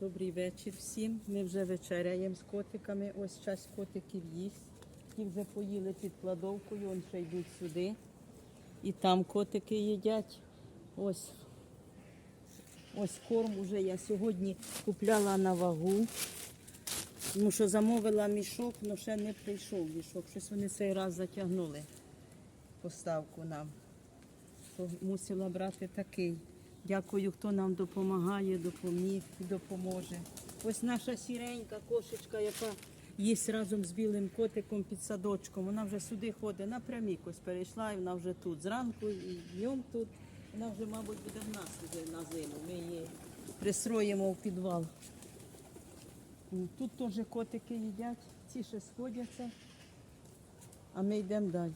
Добрий вечір всім. Ми вже вечеряємо з котиками. Ось часть котиків їсть. Ті вже поїли під кладовкою, вони ще йдуть сюди. І там котики їдять. Ось. Ось корм уже я сьогодні купляла на вагу. Тому що замовила мішок, але ще не прийшов мішок. Щось вони цей раз затягнули поставку нам. То мусила брати такий. Дякую, хто нам допомагає, допоміг і допоможе. Ось наша сіренька кошечка, яка їсть разом з білим котиком під садочком. Вона вже сюди ходить напрямік ось перейшла і вона вже тут. Зранку і днем тут. Вона вже, мабуть, буде в нас вже на зиму. Ми її пристроїмо в підвал. Тут теж котики їдять, ці ще сходяться, а ми йдемо далі.